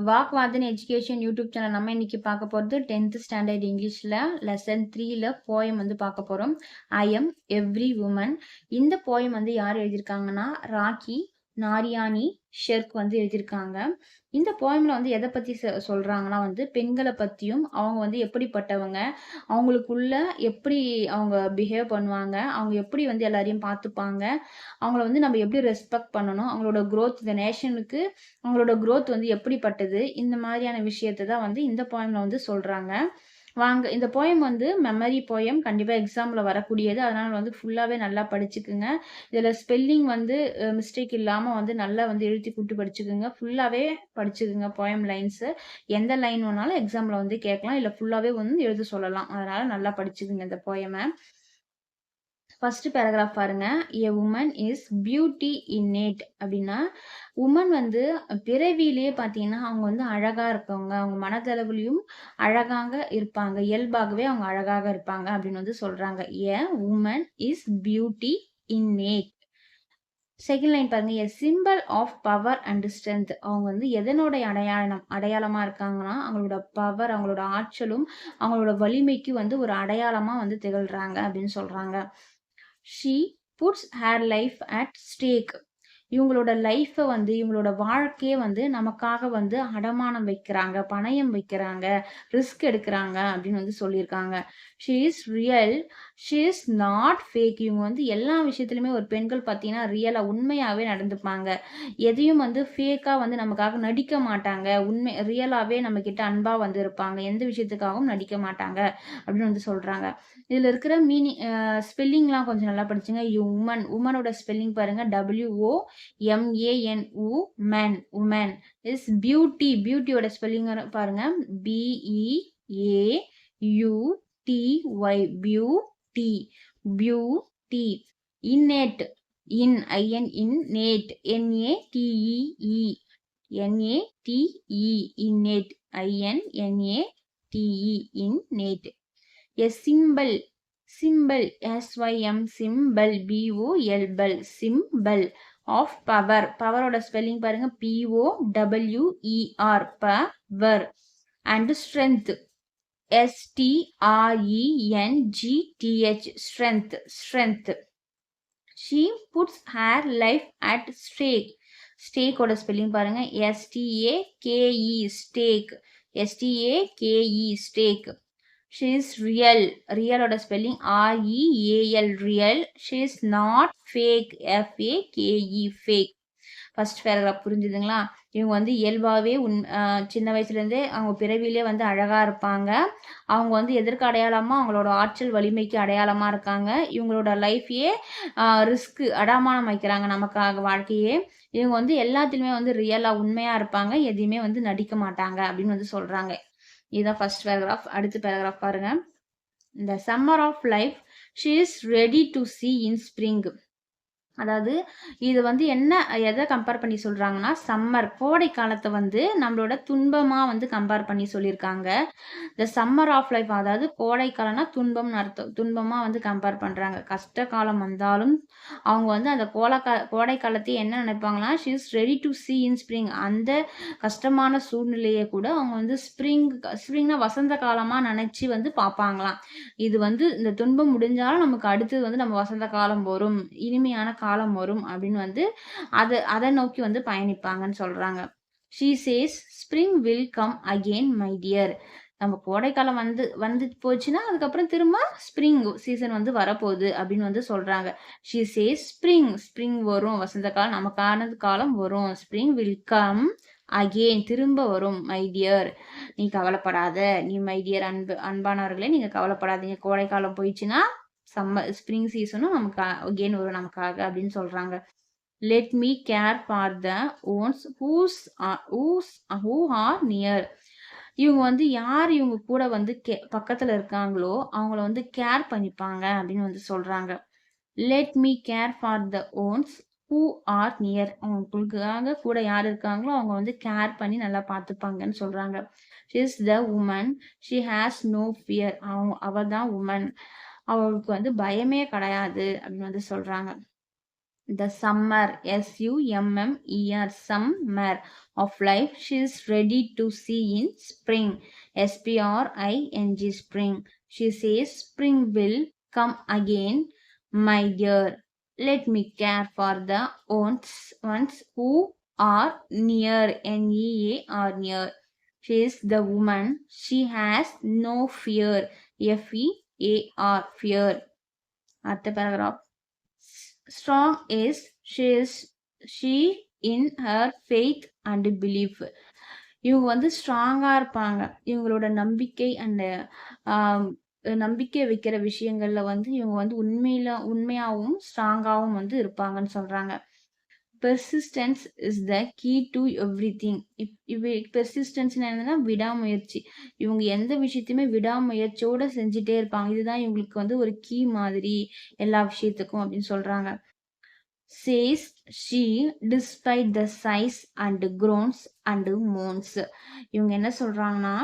வாக்வாதன் education YouTube channel நம்ம இன்னைக்கு பார்க்க போகிறது டென்த் ஸ்டாண்டர்ட் இங்கிலீஷில் லெசன் த்ரீயில் போயம் வந்து பார்க்க போகிறோம் ஐ எம் எவ்ரி உமன் இந்த போயம் வந்து யார் எழுதியிருக்காங்கன்னா ராக்கி நாரியானி ஷெர்க் வந்து எழுதியிருக்காங்க. இந்த போயமில் வந்து எதை பற்றி சொல்கிறாங்கன்னா வந்து பெண்களை பற்றியும் அவங்க வந்து எப்படிப்பட்டவங்க அவங்களுக்குள்ள எப்படி அவங்க பிஹேவ் பண்ணுவாங்க அவங்க எப்படி வந்து எல்லாரையும் பார்த்துப்பாங்க அவங்கள வந்து நம்ம எப்படி ரெஸ்பெக்ட் பண்ணணும் அவங்களோட க்ரோத் இந்த நேஷனுக்கு அவங்களோட க்ரோத் வந்து எப்படிப்பட்டது இந்த மாதிரியான விஷயத்தை தான் வந்து இந்த போயமில் வந்து சொல்கிறாங்க வாங்க இந்த போயம் வந்து மெமரி போயம் கண்டிப்பாக எக்ஸாமில் வரக்கூடியது. அதனால் வந்து ஃபுல்லாகவே நல்லா படிச்சுக்குங்க. இதில் ஸ்பெல்லிங் வந்து மிஸ்டேக் இல்லாமல் வந்து நல்லா வந்து எழுதி கூட்டு படிச்சுக்குங்க. ஃபுல்லாகவே படிச்சுக்குங்க போயம் லைன்ஸு எந்த லைன் வேணாலும் எக்ஸாமில் வந்து கேட்கலாம். இல்லை ஃபுல்லாகவே வந்து எழுத சொல்லலாம். அதனால் நல்லா படிச்சுக்குங்க இந்த போயமை ஃபர்ஸ்ட் பேராகிராஃப் பாருங்க. A woman is beauty innate அப்படின்னா உமன் வந்து பிறவியிலேயே பார்த்தீங்கன்னா அவங்க வந்து அழகாக இருக்கவங்க. அவங்க மனதளவுலையும் அழகாக இருப்பாங்க. இயல்பாகவே அவங்க அழகாக இருப்பாங்க அப்படின்னு வந்து சொல்கிறாங்க a woman is beauty innate second line பாருங்க. A symbol of power and strength அவங்க வந்து எதனோட அடையாளம் அடையாளமாக இருக்காங்கன்னா அவங்களோட பவர் அவங்களோட ஆற்றலும் அவங்களோட வலிமைக்கு வந்து ஒரு அடையாளமாக வந்து திகழ்கிறாங்க அப்படின்னு சொல்கிறாங்க she puts her life at stake இவங்களோட லைஃப்பை வந்து இவங்களோட வாழ்க்கையே வந்து நமக்காக வந்து அடமானம் வைக்கிறாங்க பணயம் வைக்கிறாங்க ரிஸ்க் எடுக்கிறாங்க அப்படின்னு வந்து சொல்லியிருக்காங்க. She is real she is not fake இவங்க வந்து எல்லா விஷயத்துலையுமே ஒரு பெண்கள் பார்த்தீங்கன்னா ரியலாக உண்மையாகவே நடந்துப்பாங்க. எதையும் வந்து ஃபேக்காக வந்து நமக்காக நடிக்க மாட்டாங்க. உண்மை ரியலாகவே நம்மக்கிட்ட அன்பாக வந்து இருப்பாங்க. எந்த விஷயத்துக்காகவும் நடிக்க மாட்டாங்க அப்படின்னு வந்து சொல்கிறாங்க இதில் இருக்கிற மீனிங் ஸ்பெல்லிங்லாம் கொஞ்சம் நல்லா படிச்சுங்க. உமன் உமனோட ஸ்பெல்லிங் பாருங்கள் W O M A N woman woman is beauty பியூட்டியோட ஸ்பெல்லிங் பாருங்க. BEA U T Y beauty D. Innate in I N innate. N A DEE என்ஏடிஇ inherit I N N A T E innate. A simple simple SYM simple பிஓஎல்பல் simple of power. பவரோட spelling பாருங்க. P O W E R power. And strength. எஸ்டிஆர்இஎன்ஜிடிஹெச் strength strength she puts her life at stack ஸ்டேக்கோட spelling பாருங்க. S T A கேஇ stake S T A K E stake she is real ரியலோட spelling R E A L real she is not fake F A K E fake first paragraph புரிஞ்சுதுங்களா? இவங்க வந்து இயல்பாகவே உன் சின்ன வயசுலேருந்தே அவங்க பிறவிலே வந்து அழகாக இருப்பாங்க. அவங்க வந்து எதற்கு அடையாளமாக அவங்களோட ஆற்றல் வலிமைக்கு அடையாளமாக இருக்காங்க. இவங்களோட லைஃப்பையே ரிஸ்க்கு அடாமானம் வைக்கிறாங்க நமக்காக வாழ்க்கையே. இவங்க வந்து எல்லாத்துலேயுமே வந்து ரியலாக உண்மையாக இருப்பாங்க. எதையுமே வந்து நடிக்க மாட்டாங்க அப்படின்னு வந்து சொல்கிறாங்க இதுதான் ஃபர்ஸ்ட் பேராகிராஃப் அடுத்த பேராகிராஃப் பாருங்கள் இந்த summer of life she is ready to see in spring அதாவது இது வந்து என்ன எதை கம்பேர் பண்ணி சொல்கிறாங்கன்னா சம்மர் கோடை காலத்தை வந்து நம்மளோட துன்பமாக வந்து கம்பேர் பண்ணி சொல்லியிருக்காங்க. இந்த சம்மர் ஆஃப் லைஃப் அதாவது கோடை காலம்னா துன்பம்னு அர்த்தம். துன்பமாக வந்து கம்பேர் பண்ணுறாங்க கஷ்ட காலம் வந்தாலும் அவங்க வந்து அந்த கோலக்கா கோடை காலத்தையே என்ன நினைப்பாங்கன்னா she is ready to see in spring அந்த கஷ்டமான சூழ்நிலையை கூட அவங்க வந்து ஸ்ப்ரிங் ஸ்ப்ரிங்னா வசந்த காலமாக நினச்சி வந்து பார்ப்பாங்களாம். இது வந்து இந்த துன்பம் முடிஞ்சாலும் நமக்கு அடுத்தது வந்து நம்ம வசந்த காலம் வரும். இனிமையான காலம் காலம் வரும் அப்படின்னு வந்து அதை அதை நோக்கி வந்து பயணிப்பாங்கன்னு சொல்கிறாங்க she says spring will come again my dear நம்ம கோடைக்காலம் வந்து வந்து போச்சுன்னா அதுக்கப்புறம் திரும்ப ஸ்ப்ரிங் சீசன் வந்து வரப்போகுது அப்படின்னு வந்து சொல்கிறாங்க ஷீ சேஸ் ஸ்ப்ரிங் ஸ்ப்ரிங் வரும். வசந்த காலம் நமக்கானது காலம் வரும். ஸ்ப்ரிங் வில் கம் அகெயின் திரும்ப வரும் மை டியர் நீ கவலைப்படாத. நீ மை டியர் அன்பு அன்பானவர்களே நீங்கள் கவலைப்படாதீங்க. கோடைக்காலம் போயிடுச்சுன்னா சம்மர் ஸ்ப்ரிங் சீசனும் நமக்கு அகெயின் வரும் நமக்காக அப்படின்னு சொல்கிறாங்க let me care for the ones whose whose who are near இவங்க வந்து யார் இவங்க கூட வந்து கே பக்கத்தில் இருக்காங்களோ அவங்கள வந்து கேர் பண்ணிப்பாங்க அப்படின்னு வந்து சொல்கிறாங்க let me care for the ones who are near அவங்களுக்காக கூட யார் இருக்காங்களோ அவங்க வந்து கேர் பண்ணி நல்லா பார்த்துப்பாங்கன்னு சொல்கிறாங்க she is the woman she has no fear அவங்க அவள் தான் உமன் அவளுக்கு வந்து பயமே கிடையாது அப்படின்னு வந்து சொல்கிறாங்க the summer, S-U-M-M-E-R, summer of life. She is ready to see in spring, S-P-R-I-N-G, spring. She says, spring will come again, my dear. Let me care for the ones, ones who are near, N-E-A-R, near. She is the woman. She has no fear, F-E-A-R, A R fear அடுத்த paragraph strong is she is she in her faith and belief இவங்க வந்து ஸ்ட்ராங்காக இருப்பாங்க. இவங்களோட நம்பிக்கை and நம்பிக்கை வைக்கிற விஷயங்கள்ல வந்து இவங்க வந்து உண்மையில உண்மையாகவும் ஸ்ட்ராங்காகவும் வந்து இருப்பாங்கன்னு சொல்கிறாங்க persistence is the key to everything if இவ பெர்சிஸ்டன்ஸ் என்னன்னா விடாமுயற்சி. இவங்க எந்த விஷயத்தையுமே விடாமுயற்சியோட செஞ்சுட்டே இருப்பாங்க. இதுதான் இவங்களுக்கு வந்து ஒரு கீ மாதிரி எல்லா விஷயத்துக்கும் அப்படின்னு சொல்றாங்க. Says she despite the sighs and groans and moans இவங்க என்ன சொல்றாங்கன்னா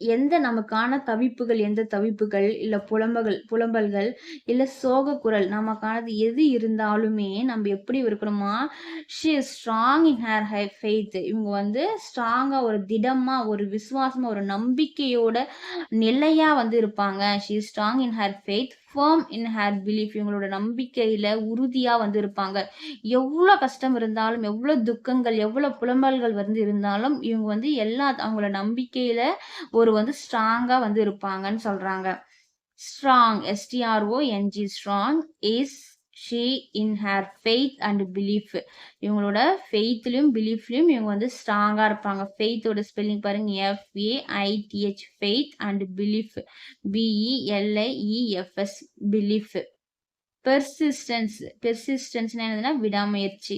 எந்த நமக்கான தவிப்புகள் எந்த தவிப்புகள் இல்ல புலம்புகள் புலம்பல்கள் இல்ல சோக குரல் நமக்கானது எது இருந்தாலுமே நம்ம எப்படி இருக்கணுமா? She strong in her high faith இவங்க வந்து ஸ்ட்ராங்கா ஒரு திடமா ஒரு விசுவாசமா ஒரு நம்பிக்கையோட நிலையா வந்து இருப்பாங்க. She strong in her faith firm in her belief இவங்களோட நம்பிக்கையில உறுதியா வந்து இருப்பாங்க. எவ்வளோ கஷ்டம் இருந்தாலும் எவ்வளோ துக்கங்கள் எவ்வளோ புலம்பல்கள் வந்து இருந்தாலும் இவங்க வந்து எல்லா அவங்களோட நம்பிக்கையில ஒரு வந்து ஸ்ட்ராங்கா வந்து இருப்பாங்கன்னு சொல்றாங்க. Strong STRO NG strong is she in her faith and belief இவங்களோட ஃபெய்த்லையும் பிலீஃப்லையும் இவங்க வந்து ஸ்ட்ராங்காக இருப்பாங்க. ஃபெய்த்தோட ஸ்பெல்லிங் பாருங்க FA ITH faith and belief BELIEFS belief persistence பெர்சிஸ்டன்ஸ்னா என்னதுன்னா விடாமுயற்சி.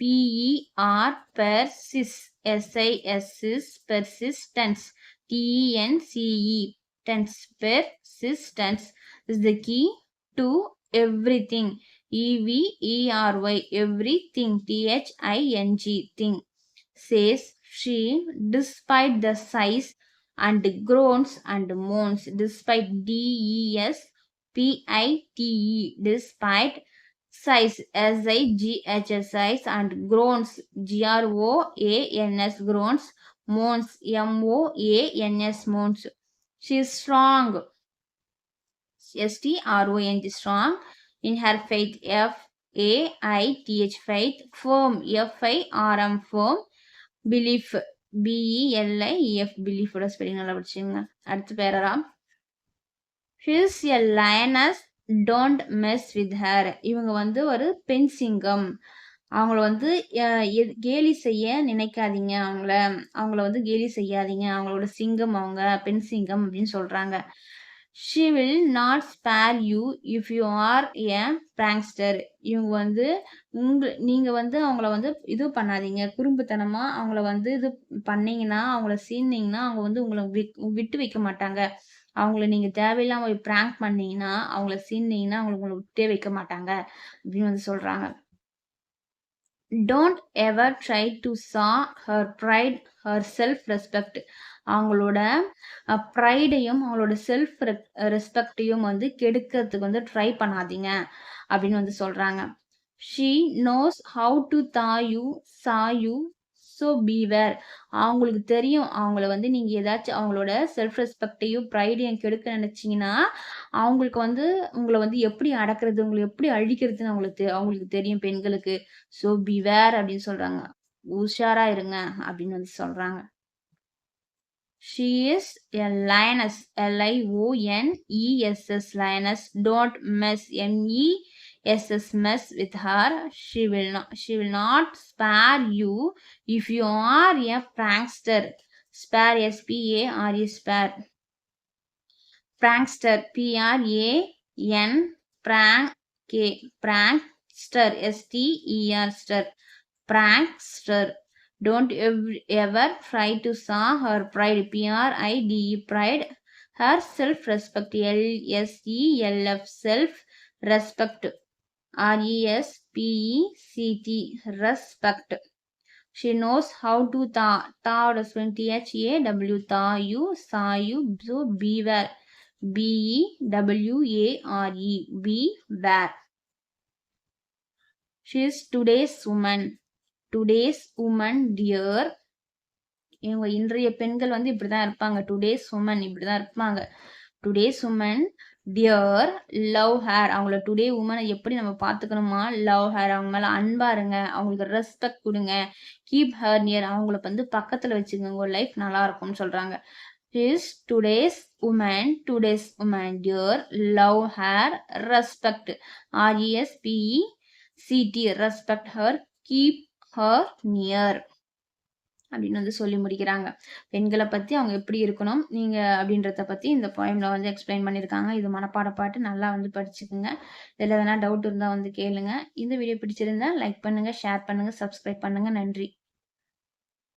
PER persis SISES persistence TENCE tence persistence is the key to everything. E-V-E-R-Y, everything, T-H-I-N-G, thing, says she despite the size and groans and moans, despite D-E-S-P-I-T-E, despite sighs, S-I-G-H, and groans, G-R-O-A-N-S, groans, moans, M-O-A-N-S, moans. She is strong, S-T-R-O-N-G, strong. In her faith, F-A-I-T-H, faith. Firm, F-I-R-M, firm. Belief, B-E-L-I-E-F, belief ஓட spelling நல்லா படிச்சுங்க அடுத்த para she's a lioness don't mess with her இவங்க வந்து ஒரு பெண் சிங்கம். அவங்கள வந்து கேலி செய்ய நினைக்காதீங்க அவங்கள. அவங்கள வந்து கேலி செய்யாதீங்க. அவங்களோட சிங்கம் அவங்க பெண் சிங்கம் அப்படின்னு சொல்றாங்க. She will not spare you if you are a prankster இவங்க வந்து உங்க நீங்கள் வந்து அவங்கள வந்து இது பண்ணாதீங்க. குறும்புத்தனமாக அவங்கள வந்து இது பண்ணீங்கன்னா அவங்கள சீனிங்கன்னா அவங்க வந்து உங்களை விட்டு வைக்க மாட்டாங்க. அவங்கள நீங்கள் தேவையில்லாமல் போய் ப்ராங்க் பண்ணீங்கன்னா அவங்கள சீனிங்கன்னா அவங்கள உங்களை விட்டே வைக்க மாட்டாங்க அப்படின்னு வந்து சொல்கிறாங்க don't ever try to saw her pride her self respect அவங்களோட ப்ரைடையும் அவங்களோட செல்ஃப் ரெஸ்பெக்டையும் வந்து கெடுக்கிறதுக்கு வந்து ட்ரை பண்ணாதீங்க அப்படின்னு வந்து சொல்றாங்க. ஷீ நோஸ் ஹவு டு தாயு சாயு ஸோ பீவேர் அவங்களுக்கு தெரியும் அவங்கள வந்து நீங்கள் ஏதாச்சும் அவங்களோட செல்ஃப் ரெஸ்பெக்டையும் ப்ரைடையும் கெடுக்க நினச்சிங்கன்னா அவங்களுக்கு வந்து உங்களை வந்து எப்படி அடக்கிறது உங்களை எப்படி அழிக்கிறதுன்னு அவங்களுக்கு அவங்களுக்கு தெரியும் பெண்களுக்கு. ஸோ பீவேர் அப்படின்னு சொல்கிறாங்க உஷாரா இருங்க அப்படின்னு வந்து சொல்கிறாங்க She is a lioness. L-I-O-N-E-S-S lioness. Don't mess M-E-S-S mess with her. She will not she will not spare you if you are a prankster. Spare S-P-A-R-E spare. Prankster P-R-A-N prank K prankster S-T-E-R prankster don't ever try to saw her pride. P R I D E pride. Her self respect. L S E L F self respect. R E S P E C T respect. She knows how to ta. Ta or spelling T H A W ta you sa you so beware. B E W A R E beware. She is today's woman. Today's woman dear இவங்க இன்றைய பெண்கள் வந்து இப்படிதான் இருப்பாங்க. Today's woman இப்படிதான் இருப்பாங்க. Today's woman dear love her அவங்கள today உமனை எப்படி நம்ம பார்த்துக்கணுமா? லவ் ஹேர் அவங்க மேலே அன்பா இருங்க. அவங்களுக்கு ரெஸ்பெக்ட் கொடுங்க. கீப் ஹேர் நியர் அவங்கள வந்து பக்கத்தில் வச்சுக்கோங்க. உங்கள் லைஃப் நல்லா இருக்கும்னு சொல்கிறாங்க is today's woman today's woman dear love her respect R E S P E C T respect her keep her near அப்படின்னு வந்து சொல்லி முடிக்கிறாங்க. பெண்களை பற்றி அவங்க எப்படி இருக்கணும்? நீங்கள் அப்படின்றத பற்றி இந்த போயமில் வந்து எக்ஸ்பிளைன் பண்ணியிருக்காங்க. இது மனப்பாட பாட்டு. நல்லா வந்து படிச்சுக்குங்க. இதில் எதனா டவுட் இருந்தால் வந்து கேளுங்க. இந்த வீடியோ பிடிச்சிருந்தா லைக் பண்ணுங்கள் ஷேர் பண்ணுங்கள் சப்ஸ்கிரைப் பண்ணுங்கள் நன்றி.